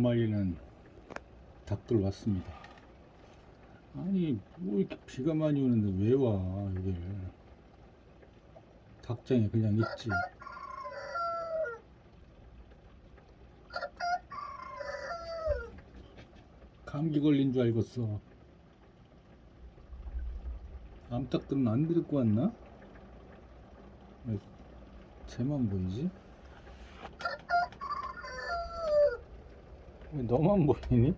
말리는 닭들 왔습니다. 아니 뭐 이렇게 비가 많이 오는데 왜와 이게 닭장에 그냥 있지. 감기 걸린 줄 알겠어. 암탉들은 안 데리고 왔나? 왜 쟤만 보이지? 왜 너만 보이니?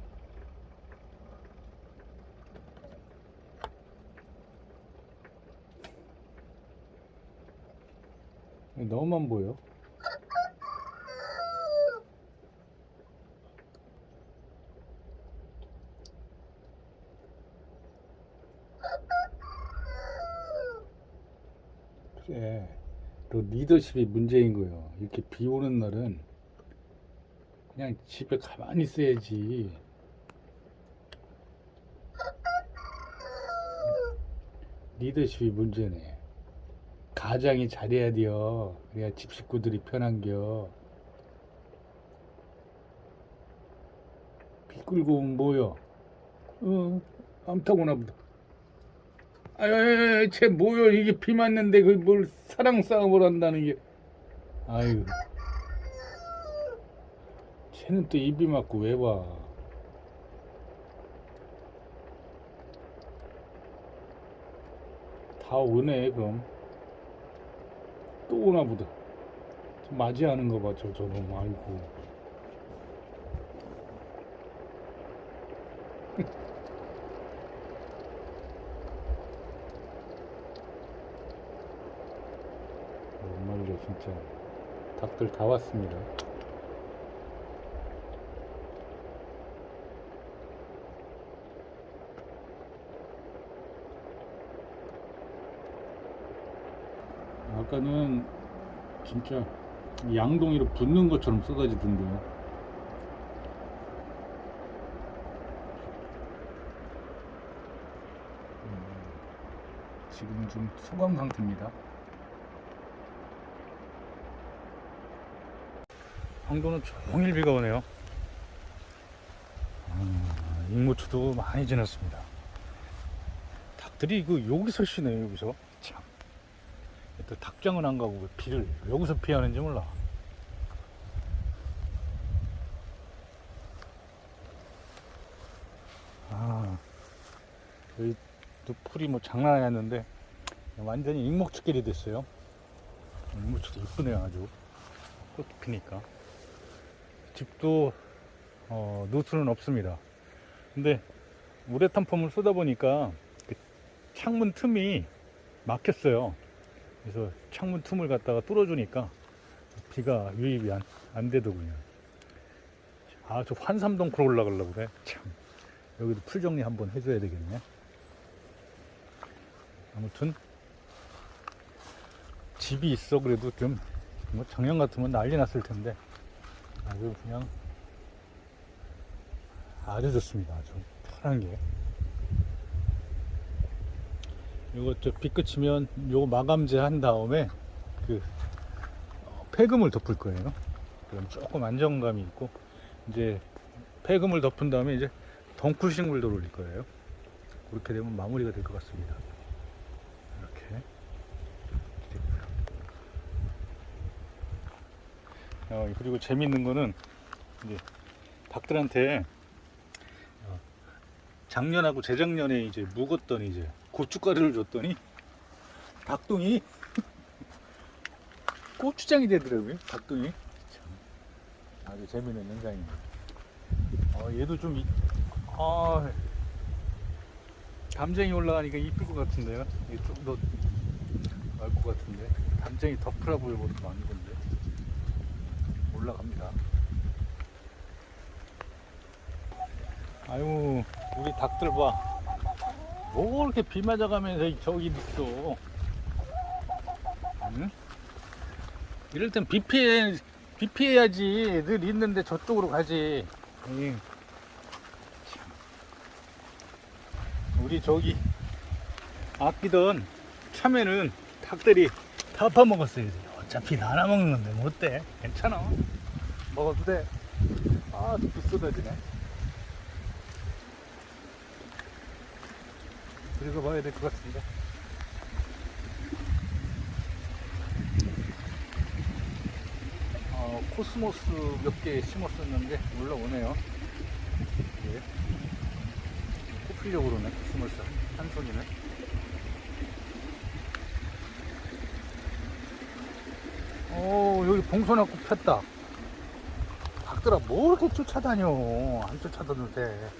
왜 너만 보여? 그래. 너 리더십이 문제인 거예요. 이렇게 비 오는 날은 그냥 집에 가만히 있어야지. 리더십이 문제네. 가장이 잘해야 돼요. 그래야 집 식구들이 편한겨. 비 끌고 오면 뭐여? 어, 암탉오나 보다. 아유, 쟤 뭐여? 이게 비 맞는데 그 뭘 사랑 싸움을 한다는 게. 아유. 쟤는 또 입이 맞고 왜 와? 다 오네 그럼. 또 오나 보다. 저 맞이하는 거 봐, 저 저놈. 아이고. 정말로 진짜 닭들 다 왔습니다. 아까는 진짜 양동이로 붙는 것처럼 쏟아지던데요. 음, 지금 좀 소강 상태입니다. 황도는 종일 비가 오네요. 아, 익무추도 많이 지났습니다. 닭들이 그 여기서 쉬네요, 여기서. 참. 또 닭장은 안 가고 왜 비를 여기서 피하는지 몰라. 아, 여기 또 풀이 뭐 장난 아니었는데 완전히 익목축길이 됐어요. 익목축도 이쁘네요, 아주. 꽃 피니까. 집도 어, 누수는 없습니다. 근데 우레탄 펌을 쏘다 보니까 그 창문 틈이 막혔어요. 그래서 창문 틈을 갖다가 뚫어주니까 비가 유입이 안, 안 되더군요. 아, 저 환삼동굴 올라가려고 그래. 참. 여기도 풀 정리 한번 해줘야 되겠네. 아무튼, 집이 있어. 그래도 좀, 뭐 작년 같으면 난리 났을 텐데, 아주 그냥, 아주 좋습니다. 아주 편한 게. 요거 저비 끝이면 요거 마감제 한 다음에 그 어, 폐금을 덮을 거예요. 그럼 조금 안정감이 있고 이제 폐금을 덮은 다음에 이제 덩쿨 싱글도 올릴 거예요. 그렇게 되면 마무리가 될 것 같습니다. 이렇게 됐고요. 어, 그리고 재밌는 거는 이제 닭들한테 어, 작년하고 재작년에 이제 묵었던 이제 고춧가루를 줬더니 닭똥이 고추장이 되더라고요. 닭똥이 참, 아주 재밌는 현상입니다. 어, 얘도 좀 이- 아, 담쟁이 올라가니까 이쁠 것 같은데요. 좀더 나을 것 같은데 담쟁이 덮으라 보일 것도 아니던데 올라갑니다. 아유 우리 닭들 봐. 뭐 이렇게 비 맞아가면서 저기 있어. 응? 이럴 땐 비 피해, 비 피해야지. 늘 있는데 저쪽으로 가지. 에이, 참. 우리 저기 아끼던 참외는 닭들이 다 파먹었어요. 어차피 나눠 먹는 건데 뭐 어때? 괜찮아. 먹어도 돼. 아, 하도 쏟아지네. 들어가 봐야 될 것 같습니다. 어, 코스모스 몇 개 심었었는데 올라오네요. 예. 그러네, 코스모스 한 송이는. 어, 여기 봉선화꽃 폈다. 닭들아, 뭐 이렇게 쫓아다녀. 안 쫓아다녀도 돼.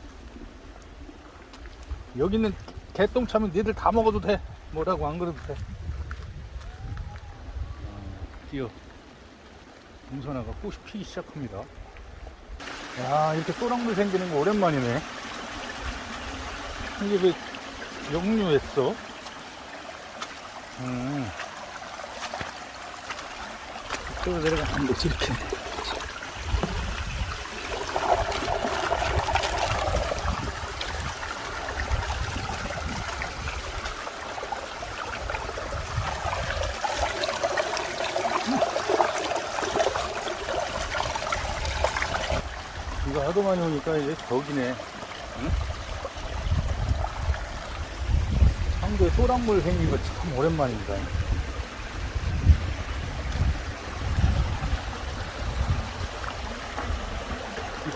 여기는 개똥 차면 니들 다 먹어도 돼. 뭐라고 안 그래도 돼. 어, 뛰어. 봉선화가 꽃이 피기 시작합니다. 야, 이렇게 또랑물 생기는 거 오랜만이네. 이게 왜 역류했어? 음. 이쪽으로 내려가면 돼, 이렇게. 이거 하도 많이 오니까 이제 덕이네. 응? 상도에 소랑물 생긴 거 참 오랜만입니다.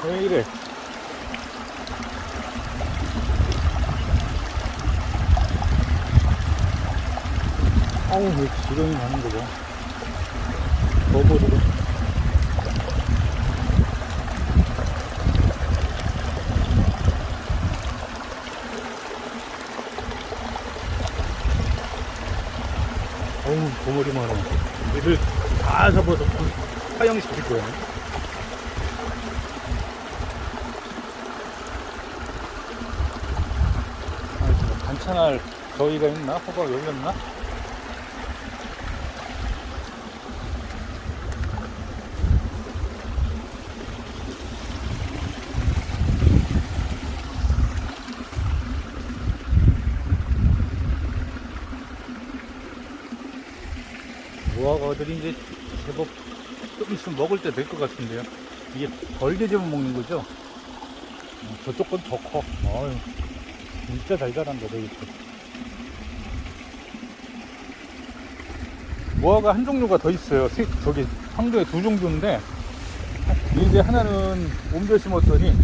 왜 이래? 아우, 왜 지렁이 많은 거 봐. 버버리고. 어우, 버머리 많아. 얘들 다 잡아서 화형시킬 거야. 아, 지금 반찬할 저희가 있나? 호박 열렸나? 무화과들이 이제 제법 좀 있으면 먹을 때 될 것 같은데요. 이게 잡아 먹는 거죠? 어, 저쪽 건 더 커. 어휴, 진짜 잘 자란다, 저기. 무화과 한 종류가 더 있어요. 세- 저기 상도에 두 종류인데, 이제 하나는 옮겨 심었더니,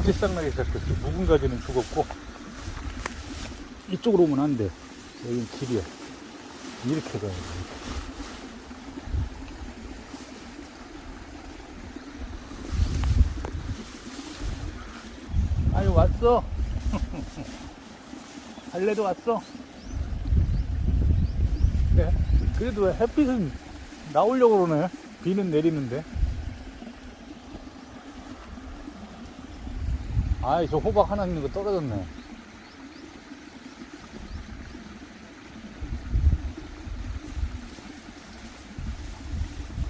이제 싹나기 시작했어요. 묵은 가지는 죽었고, 이쪽으로 오면 안 돼. 여긴 길이야. 이렇게 가야 돼. 왔어. 할래도 왔어. 네. 그래도 왜 햇빛은 나오려고 그러네. 비는 내리는데. 아이 저 호박 하나 있는 거 떨어졌네.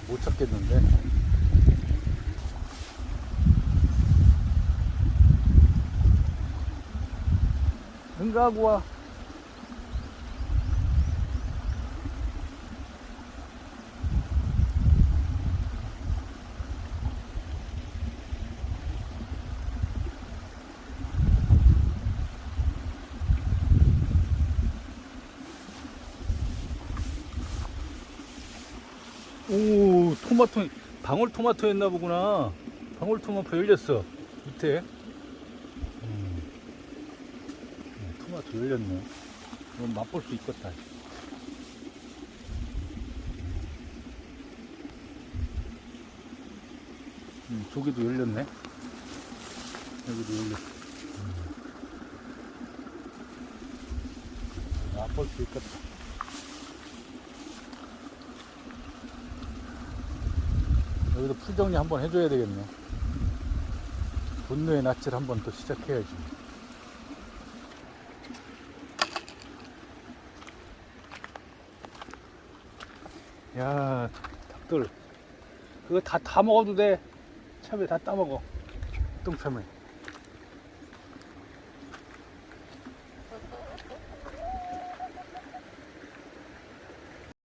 못 찾겠는데 와오 토마토 방울토마토였나 보구나. 방울토마토 열렸어. 밑에 음. 음, 토마토 열렸네 이건 맛볼 수 있겠다 음, 저기도 열렸네 여기도 열렸어 음. 맛볼 수 있겠다 여기도 풀 정리 한번 해줘야 되겠네. 분노의 낯을 한번 또 시작해야지. 야, 닭들. 그거 다, 다 먹어도 돼. 참외 다 따먹어. 똥참외.